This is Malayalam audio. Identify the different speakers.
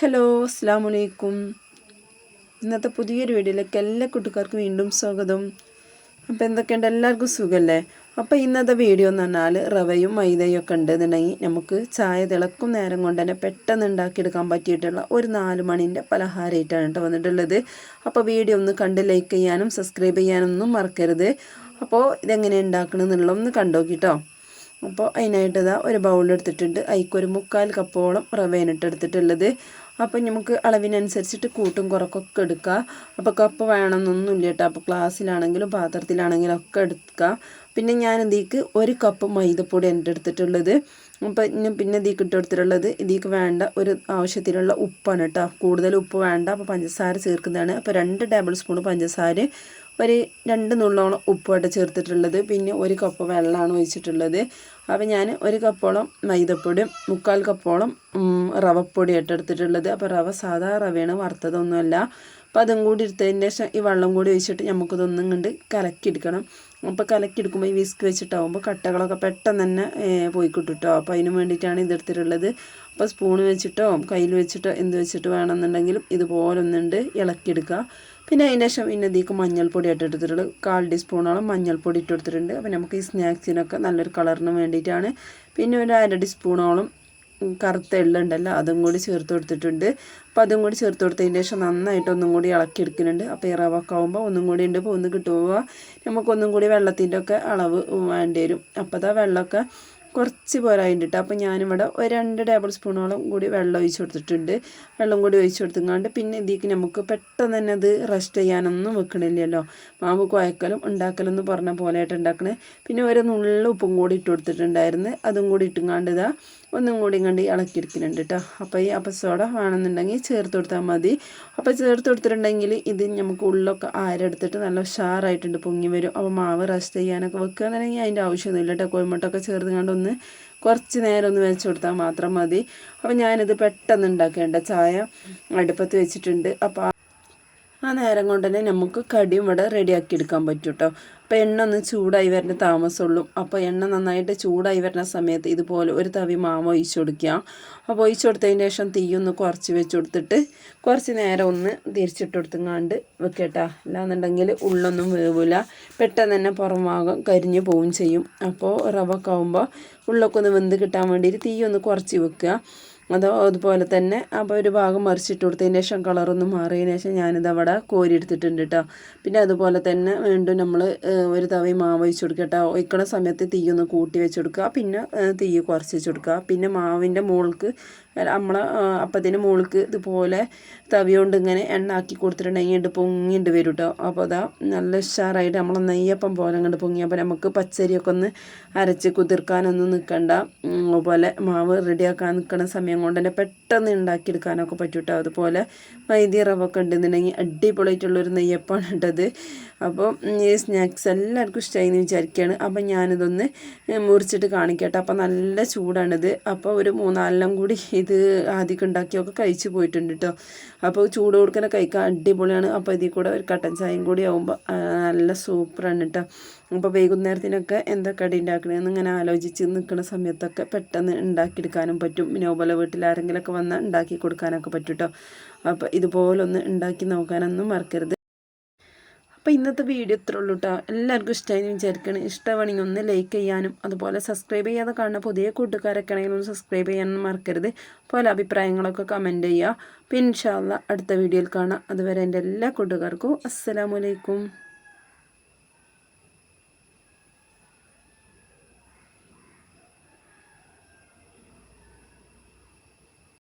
Speaker 1: ഹലോ അസ്സാം വലൈക്കും ഇന്നത്തെ പുതിയൊരു വീഡിയോയിലേക്ക് എല്ലാ കൂട്ടുകാർക്കും വീണ്ടും സ്വാഗതം. അപ്പോൾ എന്തൊക്കെയുണ്ട്? എല്ലാവർക്കും സുഖമല്ലേ അപ്പോൾ ഇന്നത്തെ വീഡിയോ എന്ന് പറഞ്ഞാൽ റവയും മൈദയും ഒക്കെ ഉണ്ടെന്നുണ്ടെങ്കിൽ നമുക്ക് ചായ തിളക്കും നേരം കൊണ്ട് തന്നെ പെട്ടെന്ന് ഉണ്ടാക്കിയെടുക്കാൻ പറ്റിയിട്ടുള്ള ഒരു നാല് മണിന്റെ പലഹാരമായിട്ടാണ് കേട്ടോ വന്നിട്ടുള്ളത്. അപ്പോൾ വീഡിയോ ഒന്ന് കണ്ട് ലൈക്ക് ചെയ്യാനും സബ്സ്ക്രൈബ് ചെയ്യാനൊന്നും മറക്കരുത്. അപ്പോൾ ഇതെങ്ങനെ ഉണ്ടാക്കണം എന്നുള്ളതൊന്ന് കണ്ടോക്കിട്ടോ അപ്പോൾ അതിനായിട്ട് ഒരു ബൗളെടുത്തിട്ടുണ്ട് അതിക്കൊരു മുക്കാൽ കപ്പോളം റവേനിട്ട് എടുത്തിട്ടുള്ളത്. അപ്പോൾ നമുക്ക് അളവിനനുസരിച്ചിട്ട് കൂട്ടും കുറക്കൊക്കെ എടുക്കുക അപ്പോൾ കപ്പ് വേണമെന്നൊന്നുമില്ല കേട്ടോ അപ്പോൾ ഗ്ലാസ്സിലാണെങ്കിലും പാത്രത്തിലാണെങ്കിലും ഒക്കെ എടുക്കുക പിന്നെ ഞാൻ ഇതിക്ക് ഒരു കപ്പ് മൈദപ്പൊടി എന്റെ എടുത്തിട്ടുള്ളത് അപ്പോൾ ഇനി പിന്നെ ഇതിലേക്ക് ഇട്ട് ഇതിക്ക് വേണ്ട ഒരു ആവശ്യത്തിനുള്ള ഉപ്പാണ് കേട്ടോ. കൂടുതൽ ഉപ്പ് വേണ്ട. അപ്പോൾ പഞ്ചസാര ചേർക്കുന്നതാണ്. അപ്പോൾ രണ്ട് ടേബിൾ സ്പൂൺ പഞ്ചസാര ഒരു രണ്ട് നുള്ളോളം ഉപ്പായിട്ട് ചേർത്തിട്ടുള്ളത്. പിന്നെ ഒരു കപ്പ് വെള്ളമാണ് ഒഴിച്ചിട്ടുള്ളത്. അപ്പോൾ ഞാൻ ഒരു കപ്പോളം മൈദപ്പൊടിയും മുക്കാൽ കപ്പോളം റവപ്പൊടി ഏറ്റെടുത്തിട്ടുള്ളത് അപ്പോൾ റവ സാധാ റവയാണ് വറുത്തതൊന്നുമല്ല. അപ്പോൾ അതും കൂടി എടുത്തതിന് ശേഷം ഈ വെള്ളം കൂടി ഒഴിച്ചിട്ട് നമുക്കിതൊന്നും കണ്ട് കലക്കിയെടുക്കണം. അപ്പോൾ കലക്കിയെടുക്കുമ്പോൾ ഈ വിസ്ക് വെച്ചിട്ടാവുമ്പോൾ കട്ടകളൊക്കെ പെട്ടെന്ന് തന്നെ പോയി കിട്ടും അപ്പോൾ അതിന് വേണ്ടിയിട്ടാണ് ഇതെടുത്തിട്ടുള്ളത് അപ്പോൾ സ്പൂൺ വെച്ചിട്ടോ കയ്യിൽ വെച്ചിട്ടോ എന്ത് വെച്ചിട്ട് വേണമെന്നുണ്ടെങ്കിലും ഇതുപോലെ ഒന്നുണ്ട് ഇളക്കിയെടുക്കുക. പിന്നെ അതിന് ശേഷം പിന്നെ ഇതിലേക്ക് മഞ്ഞൾപ്പൊടി ആയിട്ട് കാൽ ടീസ്പൂണോളം മഞ്ഞൾപ്പൊടി ഇട്ട് കൊടുത്തിട്ടുണ്ട്. അപ്പോൾ നമുക്ക് ഈ സ്നാക്സിനൊക്കെ നല്ലൊരു കളറിന് വേണ്ടിയിട്ടാണ്. പിന്നെ ഒരു അര ടീസ്പൂണോളം കറുത്ത എള്ളുണ്ടല്ലോ അതും കൂടി ചേർത്ത് കൊടുത്തിട്ടുണ്ട്. അപ്പോൾ അതും കൂടി ചേർത്ത് കൊടുത്തതിന് ശേഷം നന്നായിട്ട് ഒന്നും കൂടി ഇളക്കിയെടുക്കുന്നുണ്ട് അപ്പോൾ ഈ ആകുമ്പോൾ ഒന്നും കൂടി ഉണ്ട്. ഒന്ന് കിട്ടുമ്പോൾ നമുക്കൊന്നും കൂടി വെള്ളത്തിന്റെ ഒക്കെ അളവ് വേണ്ടി വരും. അപ്പോൾ അതാ വെള്ളമൊക്കെ കുറച്ച് പോരായിട്ടുണ്ട് അപ്പോൾ ഞാനിവിടെ ഒരു രണ്ട് ടേബിൾ സ്പൂണോളം കൂടി വെള്ളം ഒഴിച്ച് കൊടുത്തിട്ടുണ്ട്. വെള്ളം കൂടി ഒഴിച്ച് കൊടുത്തുകൊണ്ട് പിന്നെ ഇതിലേക്ക് നമുക്ക് പെട്ടെന്ന് തന്നെ അത് റെസ്റ്റ് ചെയ്യാനൊന്നും വെക്കണില്ലല്ലോ. മാവ് കുഴക്കലും ഉണ്ടാക്കലും എന്ന് പറഞ്ഞ പോലെയായിട്ട് ഉണ്ടാക്കണേ. പിന്നെ ഒരു നുള്ളുപ്പും കൂടി ഇട്ട് കൊടുത്തിട്ടുണ്ടായിരുന്നു. അതും കൂടി ഇട്ടുങ്ങാണ്ട് ഇതാ ഒന്നും കൂടി കണ്ട് ഇളക്കിയെടുക്കുന്നുണ്ട് കേട്ടോ അപ്പോൾ ഈ അപ്പസോട വേണമെന്നുണ്ടെങ്കിൽ ചേർത്ത് കൊടുത്താൽ മതി. അപ്പോൾ ചേർത്ത് കൊടുത്തിട്ടുണ്ടെങ്കിൽ ഇത് നമുക്ക് ഉള്ളൊക്കെ ആരെടുത്തിട്ട് നല്ല ഉഷാറായിട്ടുണ്ട് പൊങ്ങി വരും. അപ്പോൾ മാവ് റസ്റ്റ് ചെയ്യാനൊക്കെ വെക്കുകയാണെന്നുണ്ടെങ്കിൽ അതിന്റെ ആവശ്യമൊന്നുമില്ല കേട്ടോ കോഴിമുട്ടൊക്കെ ചേർത്ത് കണ്ട് ഒന്ന് കുറച്ച് നേരം ഒന്ന് വെച്ച് കൊടുത്താൽ മാത്രം മതി. അപ്പോൾ ഞാനിത് പെട്ടെന്ന് ഉണ്ടാക്കേണ്ട ചായ അടുപ്പത്ത് വെച്ചിട്ടുണ്ട്. അപ്പോൾ ആ നേരം കൊണ്ട് തന്നെ നമുക്ക് കടിയും ഇവിടെ റെഡിയാക്കി എടുക്കാൻ പറ്റും കേട്ടോ അപ്പോൾ എണ്ണ ഒന്ന് ചൂടായി വരുന്ന താമസമുള്ളൂ. അപ്പോൾ എണ്ണ നന്നായിട്ട് ചൂടായി വരുന്ന സമയത്ത് ഇതുപോലെ ഒരു തവി മാവ് ഒഴിച്ചു കൊടുക്കുക. അപ്പോൾ ഒഴിച്ചു കൊടുത്തതിന് ശേഷം തീയൊന്ന് കുറച്ച് വെച്ച് കൊടുത്തിട്ട് കുറച്ച് നേരം ഒന്ന് തിരിച്ചിട്ട് കൊടുത്തുങ്ങാണ്ട് വെക്കട്ടാ അല്ലാന്നുണ്ടെങ്കിൽ ഉള്ളൊന്നും വേവില്ല പെട്ടെന്ന് തന്നെ പുറം ഭാഗം കരിഞ്ഞു പോവുകയും ചെയ്യും. അപ്പോൾ റവൊക്കെ ആകുമ്പോൾ ഉള്ളൊക്കെ ഒന്ന് വെന്ത് കിട്ടാൻ വേണ്ടിയിട്ട് തീ ഒന്ന് കുറച്ച് വെക്കുക. അതോ അതുപോലെ തന്നെ അപ്പോൾ ഒരു ഭാഗം മറിച്ചിട്ട് കൊടുത്തതിന് ശേഷം കളറൊന്ന് മാറിയതിന് ശേഷം ഞാനിത് അവിടെ കോരി എടുത്തിട്ടുണ്ട് കേട്ടോ പിന്നെ അതുപോലെ തന്നെ വീണ്ടും നമ്മൾ ഒരു തവി മാവ് വെച്ച് കൊടുക്കുക കേട്ടോ ഒഴിക്കണ സമയത്ത് തീ ഒന്ന് കൂട്ടി വെച്ച് കൊടുക്കുക. പിന്നെ തീ കുറച്ച് വെച്ച് കൊടുക്കുക. പിന്നെ മാവിന്റെ മുകൾക്ക് നമ്മൾ അപ്പത്തിന് മുകൾക്ക് ഇതുപോലെ തവി കൊണ്ട് ഇങ്ങനെ എണ്ണ ആക്കി കൊടുത്തിട്ടുണ്ടെങ്കിൽ ഇങ്ങോട്ട് പൊങ്ങിയിട്ട് വരും കേട്ടോ അപ്പോൾ അതാ നല്ല ഉഷാറായിട്ട് നമ്മൾ നെയ്യപ്പം പോലെ അങ്ങോട്ട് പൊങ്ങി. അപ്പോൾ നമുക്ക് പച്ചരിയൊക്കെ ഒന്ന് അരച്ച് കുതിർക്കാനൊന്നും നിൽക്കണ്ട. അതുപോലെ മാവ് റെഡിയാക്കാൻ നിൽക്കുന്ന സമയം കൊണ്ട് തന്നെ പെട്ടെന്ന് ഉണ്ടാക്കിയെടുക്കാനൊക്കെ പറ്റൂട്ടോ. അതുപോലെ മൈദി റവൊക്കെ ഉണ്ടെന്നുണ്ടെങ്കിൽ അടിപൊളിയായിട്ടുള്ളൊരു നെയ്യപ്പാണ് ഇട്ടത് അപ്പോൾ ഈ സ്നാക്സ് എല്ലാവർക്കും ഇഷ്ടമായി എന്ന് വിചാരിക്കുകയാണ് അപ്പം ഞാനിതൊന്ന് മുറിച്ചിട്ട് കാണിക്കട്ടെ. അപ്പോൾ നല്ല ചൂടാണിത്. അപ്പോൾ ഒരു മൂന്നാലെണ്ണം കൂടി ഇത് ആദ്യമൊക്കെ ഉണ്ടാക്കിയൊക്കെ കഴിച്ചു പോയിട്ടുണ്ട് കേട്ടോ അപ്പോൾ ചൂട് കൊടുക്കുന്ന കഴിക്കാൻ അടിപൊളിയാണ്. അപ്പോൾ ഇതിൽ കൂടെ ഒരു കട്ടൻ ചായയും കൂടി ആകുമ്പോൾ നല്ല സൂപ്പറാണ് കേട്ടോ അപ്പോൾ വൈകുന്നേരത്തിനൊക്കെ എന്താ കടി ഉണ്ടാക്കണമെന്ന് ഇങ്ങനെ ആലോചിച്ച് നിൽക്കുന്ന സമയത്തൊക്കെ പെട്ടെന്ന് ഉണ്ടാക്കിയെടുക്കാനും പറ്റും. പിന്നെ അതുപോലെ വീട്ടിൽ ആരെങ്കിലുമൊക്കെ വന്നാൽ ഉണ്ടാക്കി കൊടുക്കാനൊക്കെ പറ്റും കേട്ടോ അപ്പോൾ ഇതുപോലൊന്ന് ഉണ്ടാക്കി നോക്കാനൊന്നും മറക്കരുത്. അപ്പോൾ ഇന്നത്തെ വീഡിയോ ഇത്ര ഉള്ളൂ കേട്ടോ എല്ലാവർക്കും ഇഷ്ടമായി വിചാരിക്കണം. ഇഷ്ടമാണെങ്കിൽ ഒന്ന് ലൈക്ക് ചെയ്യാനും അതുപോലെ സബ്സ്ക്രൈബ് ചെയ്യാതെ കാണുന്ന പുതിയ കൂട്ടുകാരൊക്കെ ആണെങ്കിൽ ഒന്ന് സബ്സ്ക്രൈബ് ചെയ്യാനും മറക്കരുത്. പോലെ അഭിപ്രായങ്ങളൊക്കെ കമന്റ് ചെയ്യുക പിന്നെ അടുത്ത വീഡിയോയിൽ കാണാം. അതുവരെ എന്റെ എല്ലാ കൂട്ടുകാർക്കും അസ്സലാമലൈക്കും